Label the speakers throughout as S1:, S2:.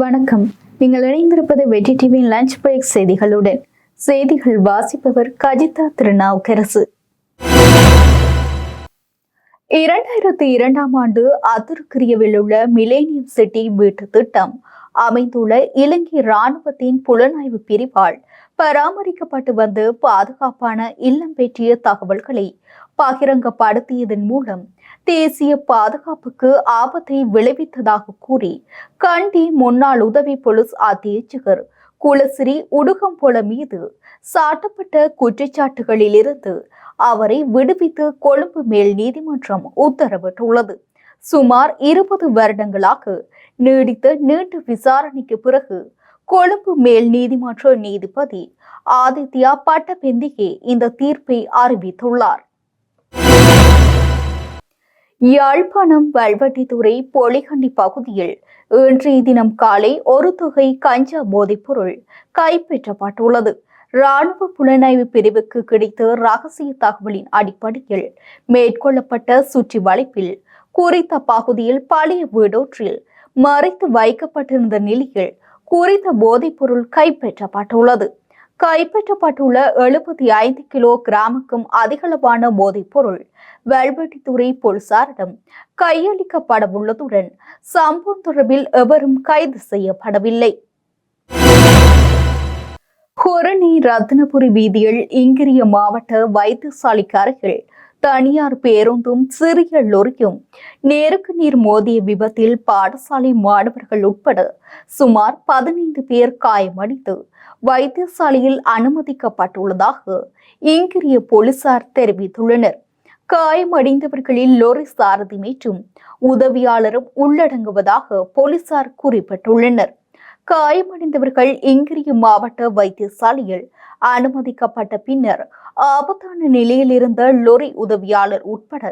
S1: வணக்கம். நீங்கள் இணைந்திருப்பது வெற்றி டிவியின் லஞ்ச் பிரேக் செய்திகளுடன். செய்திகள் வாசிப்பவர் கஜிதா திருநாவுக்கரசு. இரண்டாயிரத்தி இரண்டாம் ஆண்டு அத்துருக்கிரியவில் உள்ள மிலேனியம் சிட்டி வீட்டு திட்டம் அமைந்துள்ள இலங்கை இராணுவத்தின் புலனாய்வு பிரிவால் பராமரிக்கப்பட்டு வந்து பாதுகாப்பான இல்லம் பற்றிய தகவல்களை பகிரங்கப்படுத்தியதன் மூலம் தேசிய பாதுகாப்புக்கு ஆபத்தை விளைவித்ததாக கூறி கண்டி முன்னாள் உதவி போலீஸ் அத்தியட்சகர் குலசிரி உடுகம்போல மீது சாட்டப்பட்ட குற்றச்சாட்டுகளிலிருந்து அவரை விடுவித்து கொழும்பு மேல் நீதிமன்றம் உத்தரவிட்டுள்ளது. சுமார் இருபது வருடங்களாக நீடித்த நீண்ட விசாரணைக்கு பிறகு கொழும்பு மேல் நீதிமன்ற நீதிபதி ஆதித்யா பட்டபெந்திகே இந்த தீர்ப்பை அறிவித்துள்ளார். யாழ்ப்பாணம் வல்வட்டித்துறை பொலிகண்டி பகுதியில் இன்றைய தினம் காலை ஒரு தொகை கஞ்சா போதைப்பொருள் கைப்பற்றப்பட்டுள்ளது. ராணுவ புலனாய்வு பிரிவுக்கு கிடைத்த ரகசிய தகவலின் அடிப்படையில் மேற்கொள்ளப்பட்ட சுற்றி வளைப்பில் குறித்த பகுதியில் பழைய வீடொன்றில் மறைத்து வைக்கப்பட்டிருந்த நிலையில் குறித்த போதைப்பொருள் கைப்பற்றப்பட்டுள்ளது. கைப்பற்றப்பட்டுள்ள எழுபத்தி ஐந்து கிலோ கிராமுக்கும் அதிகளவான போதைப்பொருள் வெல்வெட்டித்துறை போலீசாரிடம் கையளிக்கப்படவுள்ளதுடன் சம்பவம் தொடர்பில் எவரும் கைது செய்யப்படவில்லை. ஹொரணி ரத்னபுரி வீதியில் இங்கிரிய மாவட்ட வைத்தியசாலைக்கு அருகில் தனியார் பேருந்தும் சிறிய லொரியும். நேருக்கு நேர் மோதிய விபத்தில் பாடசாலை மாணவர்கள் உட்பட சுமார் பதினைந்து பேர் காயமடைந்து வைத்தியசாலையில் அனுமதிக்கப்பட்டுள்ளதாக இங்கிரிய போலீசார் தெரிவித்துள்ளனர். காயமடைந்தவர்களில் லொரி சாரதி மற்றும் உதவியாளரும் உள்ளடங்குவதாக போலீசார் குறிப்பிட்டுள்ளனர். காயமடைந்தவர்கள் இங்கிரிய மாவட்ட வைத்தியசாலையில் அனுமதிக்கப்பட்ட பின்னர் ஆபத்தான நிலையில் இருந்த லொரி உதவியாளர் உட்பட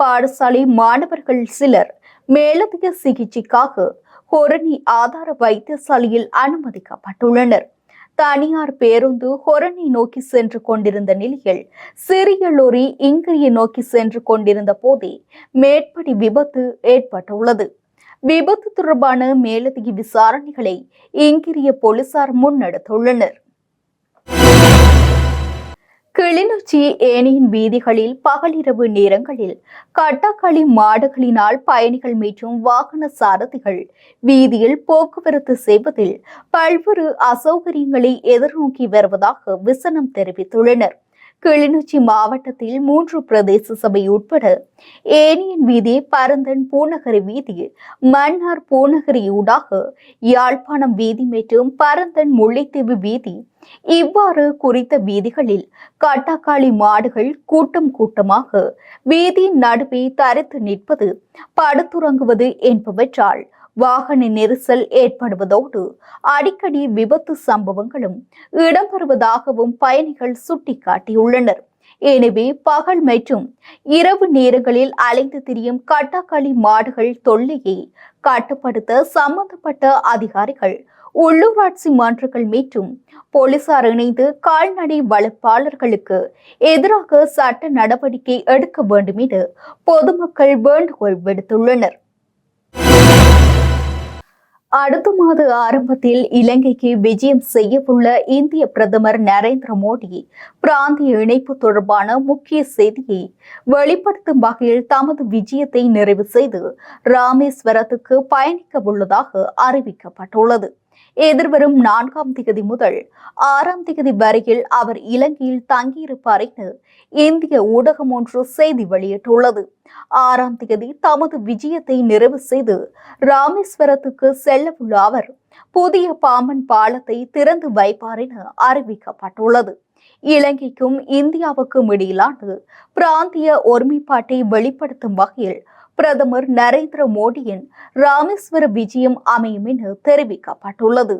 S1: பாடசாலை மாணவர்கள் சிலர் மேலதிக சிகிச்சைக்காக ஹொரணி ஆதார வைத்தியசாலையில் அனுமதிக்கப்பட்டுள்ளனர். தனியார் பேருந்து ஹொரணி நோக்கி சென்று கொண்டிருந்த நிலையில் சிறிய லொரி இங்கிரிய நோக்கி சென்று கொண்டிருந்த போதே மேற்படி விபத்து ஏற்பட்டுள்ளது. விபத்து தொடர்பான மேலதிக விசாரணைகளை இங்கிரிய போலீசார் முன்னெடுத்துள்ளனர். கிளிநொச்சி ஏனியின் வீதிகளில் பகலிரவு நேரங்களில் கட்டக்களி மாடுகளினால் பயணிகள் மற்றும் வாகன சாரதிகள் வீதியில் போக்குவரத்து செய்வதில் பல்வேறு அசௌகரியங்களை எதிர்நோக்கி வருவதாக விசனம் தெரிவித்துள்ளனர். கிளிநொச்சி மாவட்டத்தில் மூன்று பிரதேச சபை உட்பட ஏனியன் வீதி பரந்தன் பூநகரி வீதி மன்னார் பூநகரியூடாக யாழ்ப்பாணம் வீதி மற்றும் பரந்தன் முல்லைத்தீவு வீதி இவ்வாறு குறித்த வீதிகளில் காட்டாக்காளி மாடுகள் கூட்டம் கூட்டமாக வீதியின் நடுவே தரித்து நிற்பது படுத்துறங்குவது என்பவற்றால் வாகன நெரிசல் ஏற்படுவதோடு அடிக்கடி விபத்து சம்பவங்களும் இடம்பெறுவதாகவும் பயணிகள் சுட்டிக்காட்டியுள்ளனர். எனவே பகல் மற்றும் இரவு நேரங்களில் அலைந்து திரியும் கட்டாக்களி மாடுகள் தொல்லையை கட்டுப்படுத்த சம்பந்தப்பட்ட அதிகாரிகள் உள்ளூராட்சி மன்றங்கள் மற்றும் போலீசார் இணைந்து கால்நடை வளர்ப்பாளர்களுக்கு எதிராக சட்ட நடவடிக்கை எடுக்க வேண்டும் என பொதுமக்கள் வேண்டுகோள் விடுத்துள்ளனர். அடுத்த மாத ஆரம்பத்தில் இலங்கைக்கு விஜயம் செய்யவுள்ள இந்திய பிரதமர் நரேந்திர மோடி பிராந்திய இணைப்பு தொடர்பான முக்கிய செய்தியை வெளிப்படுத்தும் வகையில் தமது விஜயத்தை நிறைவு செய்து ராமேஸ்வரத்துக்கு பயணிக்க உள்ளதாக அறிவிக்கப்பட்டுள்ளது. எதிர்வரும் நான்காம் திகதி முதல் ஆறாம் திகதி வரையில் அவர் இலங்கையில் தங்கியிருப்பார் என இந்திய ஊடகம் ஒன்று செய்தி வெளியிட்டுள்ளது. ஆறாம் திகதி தமது விஜயத்தை நிறைவு செய்து ராமேஸ்வரத்துக்கு செல்லவுள்ள அவர் புதிய பாம்பன் பாலத்தை திறந்து வைப்பார் என அறிவிக்கப்பட்டுள்ளது. இலங்கைக்கும் இந்தியாவுக்கும் இடையிலான பிராந்திய ஒருமைப்பாட்டை வெளிப்படுத்தும் வகையில் பிரதமர் நரேந்திர மோடியின் ராமேஸ்வர விஜயம் அமையும் என தெரிவிக்கப்பட்டுள்ளது.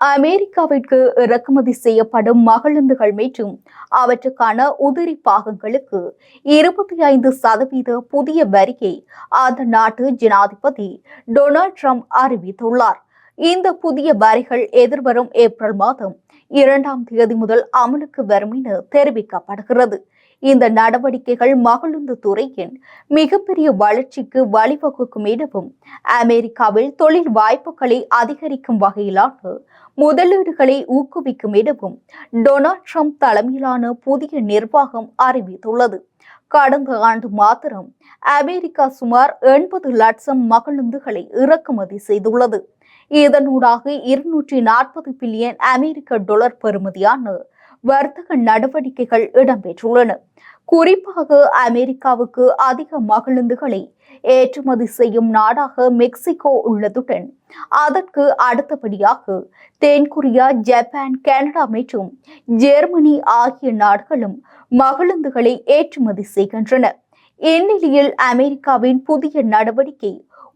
S1: அமெரிக்காவிற்கு இறக்குமதி செய்யப்படும் மகளந்துகள் மற்றும் அவற்றுக்கான உதிரி பாகங்களுக்கு இருபத்தி ஐந்து சதவீத புதிய வரியை அந்த நாட்டு ஜனாதிபதி டொனால்ட் ட்ரம்ப் அறிவித்துள்ளார். இந்த புதிய வரிகள் எதிர்வரும் ஏப்ரல் மாதம் இரண்டாம் தேதி முதல் அமலுக்கு வரும் என தெரிவிக்கப்படுகிறது. இந்த நடவடிக்கைகள் மகளுந்து துறையின் மிகப்பெரிய வளர்ச்சிக்கு வழிவகுக்கும் எனவும் அமெரிக்காவில் தொழில் வாய்ப்புகளை அதிகரிக்கும் வகையிலான முதலீடுகளை ஊக்குவிக்கும் எனவும் டொனால்ட் ட்ரம்ப் தலைமையிலான புதிய நிர்வாகம் அறிவித்துள்ளது. கடந்த ஆண்டு மாத்திரம் அமெரிக்கா சுமார் எண்பது லட்சம் மகளுந்துகளை இறக்குமதி செய்துள்ளது. இதனூடாக இருநூற்றி நாற்பது பில்லியன் அமெரிக்க டாலர் பெறுமதியான வர்த்தக நடவடிக்கைகள் இடம்பெற்றுள்ளன. குறிப்பாக அமெரிக்காவுக்கு அதிக மகிழுந்துகளை ஏற்றுமதி செய்யும் நாடாக மெக்சிகோ உள்ளதுடன் அதற்கு அடுத்தபடியாக தென்கொரியா ஜப்பான் கனடா மற்றும் ஜெர்மனி ஆகிய நாடுகளும் மகிழுந்துகளை ஏற்றுமதி செய்கின்றன. இந்நிலையில் அமெரிக்காவின் புதிய நடவடிக்கை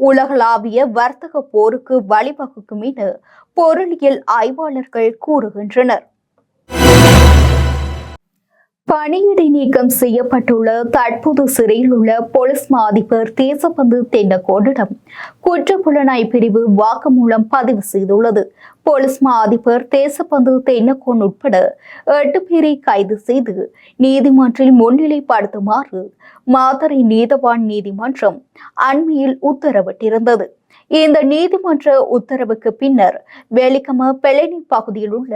S1: உலகளாவிய வர்த்தக போருக்கு வழிவகுக்கும் என பொருளியல் ஆய்வாளர்கள் கூறுகின்றனர். பணியிடை நீக்கம் செய்யப்பட்டுள்ள தற்போது சிறையில் உள்ள போலீஸ் மா அதிபர் தேசபந்து தென்னகோடிடம் குற்றப்புலனாய் பிரிவு வாக்குமூலம் பதிவு செய்துள்ளது. போலீஸ் மா அதிபர் தேசபந்து தென்னகோன் உட்பட எட்டு பேரை கைது செய்து நீதிமன்றில் முன்னிலைப்படுத்துமாறு மாதரை நீதவான் நீதிமன்றம் அண்மையில் உத்தரவிட்டிருந்தது. இந்த நீதிமன்ற உத்தரவுக்கு பின்னர் வேலிக்கம பெளனி பகுதியில் உள்ள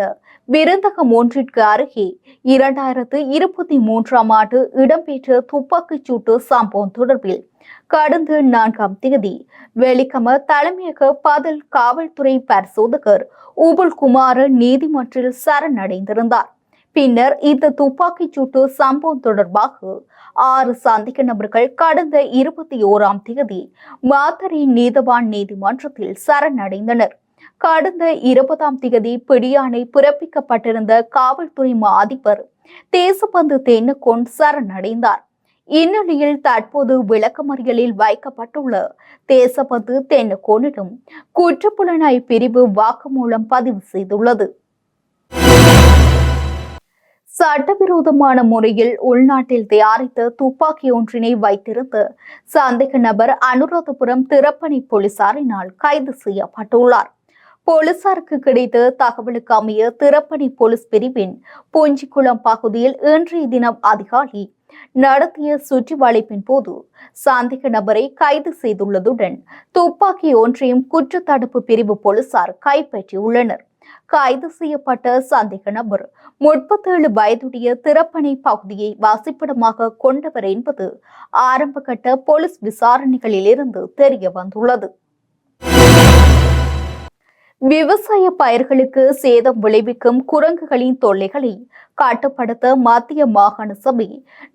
S1: விருந்தகம் ஒன்றிற்கு அருகே இரண்டாயிரத்து இருபத்தி மூன்றாம் ஆண்டு இடம்பெற்ற துப்பாக்கிச் சூட்டு சம்பவம் தொடர்பில் கடந்த நான்காம் தேதி வெலிகம தலைமையக பதில் காவல்துறை பரிசோதகர் உபுல் குமார் நீதிமன்றில் சரணடைந்திருந்தார். பின்னர் இந்த துப்பாக்கிச் சூட்டு சம்பவம் தொடர்பாக ஆறு சந்தேக நபர்கள் கடந்த இருபத்தி ஓராம் தேதி மாத்தறை நீதவான் நீதிமன்றத்தில் சரணடைந்தனர். கடந்த இருபதாம் தேதி பிடியாணை பிறப்பிக்கப்பட்டிருந்த காவல்துறை மா அதிபர் தேசபந்து தென்னகொன் சரணடைந்தார். இந்நிலையில் தற்போது விளக்கமறியலில் வைக்கப்பட்டுள்ள தேசபந்து தென்னகோனிடம் குற்றப்புலனாய் பிரிவு வாக்குமூலம் பதிவு செய்துள்ளது. சட்டவிரோதமான முறையில் உள்நாட்டில் தயாரித்த துப்பாக்கி ஒன்றினை வைத்திருந்த சந்தேக நபர் அனுராதபுரம் திறப்பணி போலீசாரினால் கைது செய்யப்பட்டுள்ளார். போலீசாருக்கு கிடைத்த தகவலுக்கு அமைய திறப்பணி போலீஸ் பிரிவின் பூஞ்சிக்குளம் பகுதியில் இன்றைய தினம் அதிகாலை நடத்திய சுற்றி வளைப்பின் போது சந்தேக நபரை கைது செய்துள்ளதுடன் துப்பாக்கி ஒன்றையும் குற்றத்தடுப்பு பிரிவு போலீசார் கைப்பற்றியுள்ளனர். கைது செய்யப்பட்ட சந்தேக நபர். முப்பத்தேழு வயதுடைய திறப்பணை பகுதியை வசிப்பிடமாக கொண்டவர் என்பது ஆரம்பகட்ட போலீஸ் விசாரணைகளிலிருந்து தெரிய வந்துள்ளது. விவசாய பயிர்களுக்கு சேதம் விளைவிக்கும் குரங்குகளின் தொல்லைகளை கட்டுப்படுத்த மத்திய மாகாண சபை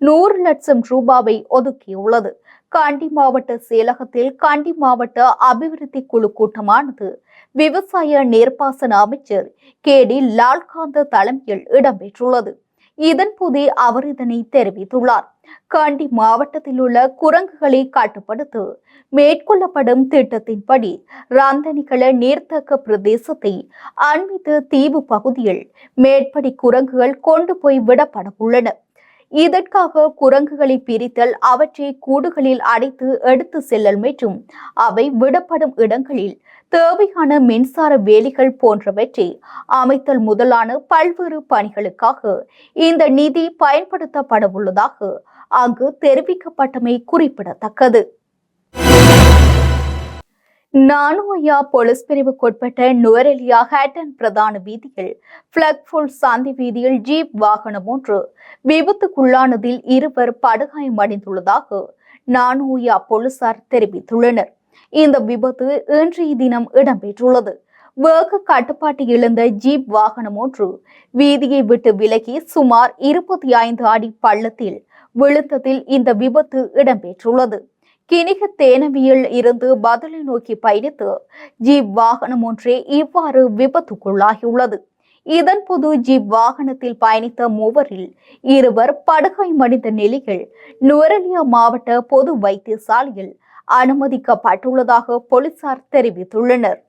S1: நூறு லட்சம் ரூபாவை ஒதுக்கியுள்ளது. கண்டி மாவட்ட செயலகத்தில் கண்டி மாவட்ட அபிவிருத்தி குழு கூட்டமானது விவசாய நீர்ப்பாசன அமைச்சர் கே. டி. லால்காந்த தலைமையில் இடம்பெற்றுள்ளது. இதன்போதே அவர் இதனை தெரிவித்துள்ளார். கண்டி மாவட்டத்தில் உள்ள குரங்குகளை கட்டுப்படுத்த மேற்கொள்ளப்படும் திட்டத்தின்படி ரந்தனிகள நீர்த்தக்க பிரதேசத்தை அண்மித்த தீவு பகுதியில் மேற்படி குரங்குகள் கொண்டு போய் விடப்பட உள்ளன இதற்காக குரங்குகளை பிரித்தல் அவற்றை கூடுகளில் அடைத்து எடுத்து செல்லல் மற்றும் அவை விடப்படும் இடங்களில் தேவையான மின்சார வேலிகள் போன்றவற்றை அமைத்தல் முதலான பல்வேறு பணிகளுக்காக இந்த நிதி பயன்படுத்தப்பட உள்ளதாக அங்கு தெரிவிக்கப்பட்டமை குறிப்பிடத்தக்கது. நானுவையா போலீஸ் பிரிவுக்குட்பட்ட நுவரெலியா ஹேட்டன் பிரதான வீதியில் பிளக்ஃபுல் சாந்தி வீதியில் ஜீப் வாகனம் ஒன்று விபத்துக்குள்ளானதில் இருவர் படுகாயமடைந்துள்ளதாக நானுயா போலீசார் தெரிவித்துள்ளனர். இந்த விபத்து இன்றைய தினம் இடம்பெற்றுள்ளது. வேக கட்டுப்பாட்டு இழந்த ஜீப் வாகனம் ஒன்று வீதியை விட்டு விலகி சுமார் இருபத்தி ஐந்து அடி பள்ளத்தில் விழுந்ததில் இந்த விபத்து இடம்பெற்றுள்ளது. கிணிக தேனவியில் இருந்து பதிலை நோக்கி பயணித்து ஜீப் வாகனம் ஒன்றே இவ்வாறு விபத்துக்குள்ளாகியுள்ளது. இதன் போது ஜீப் வாகனத்தில் பயணித்த மூவரில் இருவர் படுகாயமடைந்த நிலையில் நுவரலியா மாவட்ட பொது வைத்தியசாலையில் அனுமதிக்கப்பட்டுள்ளதாக போலீசார் தெரிவித்துள்ளனர்.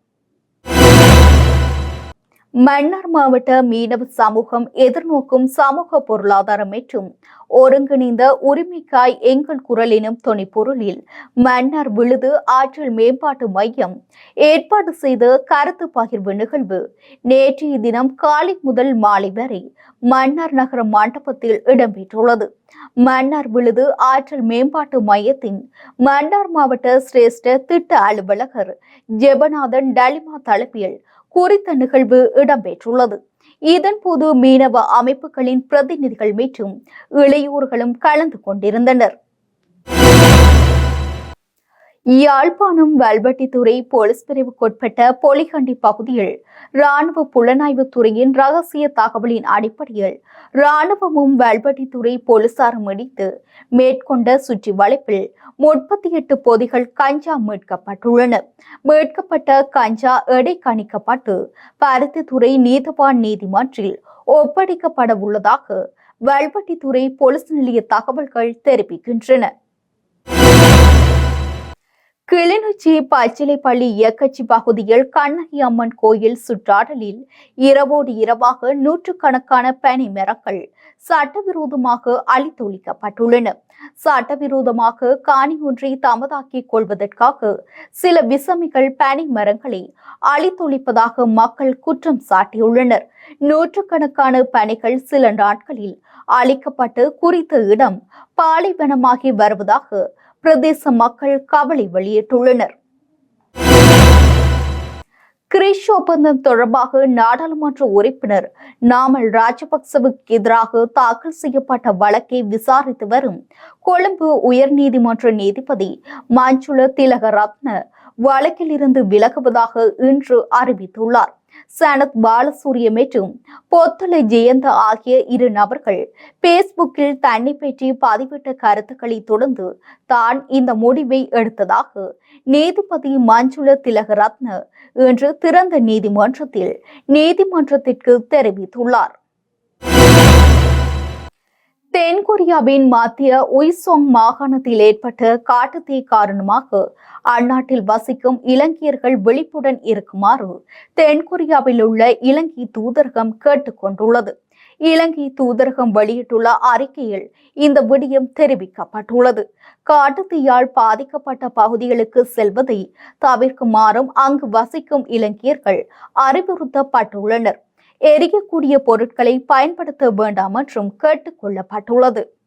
S1: மன்னார் மாவட்ட மீனவ சமூகம் எதிர்நோக்கும் சமூக பொருளாதாரம் மற்றும் ஒருங்கிணைந்த உரிமைக்காய் எங்கள் குரல் எனும் துணைப்பொருளில் மன்னார் விழுது ஆற்றல் மேம்பாட்டு மையம் ஏற்பாடு செய்த கருத்து பகிர்வு நிகழ்வு நேற்றைய தினம் காலை முதல் மாலை வரை மன்னார் நகர மண்டபத்தில் இடம்பெற்றுள்ளது. மன்னார் விழுது ஆற்றல் மேம்பாட்டு மையத்தின் மன்னார் மாவட்ட சிரேஷ்ட திட்ட அலுவலகர் ஜெபநாதன் டலிமா தலைமையில் குறித்த நிகழ்வு இடம்பெற்றுள்ளது. இதன்போது மீனவ அமைப்புகளின் பிரதிநிதிகள் மற்றும் இளையோர்களும் கலந்து கொண்டிருந்தனர். யாழ்ப்பாணம் வல்வெட்டித்துறை போலீஸ் பிரிவுக்குட்பட்ட பொலிகண்டி பகுதியில் ராணுவ புலனாய்வு துறையின் ரகசிய தகவலின் அடிப்படையில் ராணுவமும் வல்வெட்டித்துறை போலீசாரும் இணைத்து மேற்கொண்ட சுற்றி வளைப்பில் முப்பத்தி எட்டு பொதிகள் கஞ்சா மீட்கப்பட்டுள்ளன. மீட்கப்பட்ட கஞ்சா எடை கணிக்கப்பட்டு பருத்தித்துறை நீதவான் நீதிமன்றில் ஒப்படைக்கப்பட உள்ளதாக வல்வெட்டித்துறை போலீஸ் நிலைய தகவல்கள் தெரிவிக்கின்றன. கிளிநொச்சி பச்சிலைப்பள்ளி இயக்கச்சி பகுதியில் கண்ணகி அம்மன் கோயில் சுற்றாடலில் இரவோடு இரவாக நூற்றுக்கணக்கான பனை மரங்கள் சட்டவிரோதமாக அழித்தொழிக்கப்பட்டுள்ளன. சட்டவிரோதமாக காணி ஒன்றை தமதாக்கிக் கொள்வதற்காக சில விசமிகள் பனை மரங்களை அழித்தொழிப்பதாக மக்கள் குற்றம் சாட்டியுள்ளனர். நூற்றுக்கணக்கான பனைகள் சில நாட்களில் அழிக்கப்பட்டு குறித்த இடம் பாலைவனமாகி வருவதாக பிரதேச மக்கள் கவலை வெளியிட்டுள்ளனர். கிரிஷ் ஒப்பந்தம் தொடர்பாக நாடாளுமன்ற உறுப்பினர் நாமல் ராஜபக்சவுக்கு எதிராக தாக்கல் செய்யப்பட்ட வழக்கை விசாரித்து வரும் கொழும்பு உயர்நீதிமன்ற நீதிபதி மஞ்சுள திலகரத்ன வழக்கில் இருந்து விலகுவதாக இன்று அறிவித்துள்ளார். சனத் பாலசூரிய மற்றும் பொத்தலை ஜெயந்த ஆகிய இரு நபர்கள் பேஸ்புக்கில் தன்னை பற்றி பதிவிட்ட கருத்துக்களை தொடர்ந்து தான் இந்த முடிவை எடுத்ததாக நீதிபதி மஞ்சுள திலகரத்ன இன்று திறந்த நீதிமன்றத்தில் நீதிமன்றத்திற்கு தெரிவித்துள்ளார். தென்கொரியாவின் மத்திய உய்சோங் மாகாணத்தில் ஏற்பட்ட காட்டுத்தீ காரணமாக அந்நாட்டில் வசிக்கும் இலங்கையர்கள் விழிப்புடன் இருக்குமாறு தென்கொரியாவில் உள்ள இலங்கை தூதரகம் கேட்டுக்கொண்டுள்ளது இலங்கை தூதரகம் வெளியிட்டுள்ள அறிக்கையில் இந்த விடயம் தெரிவிக்கப்பட்டுள்ளது. காட்டுத்தீயால் பாதிக்கப்பட்ட பகுதிகளுக்கு செல்வதை தவிர்க்குமாறும் அங்கு வசிக்கும் இலங்கையர்கள் அறிவுறுத்தப்பட்டுள்ளனர். எரியக்கூடிய பொருட்களை பயன்படுத்த வேண்டாம் என்றும் கேட்டுக் கொள்ளப்பட்டுள்ளது.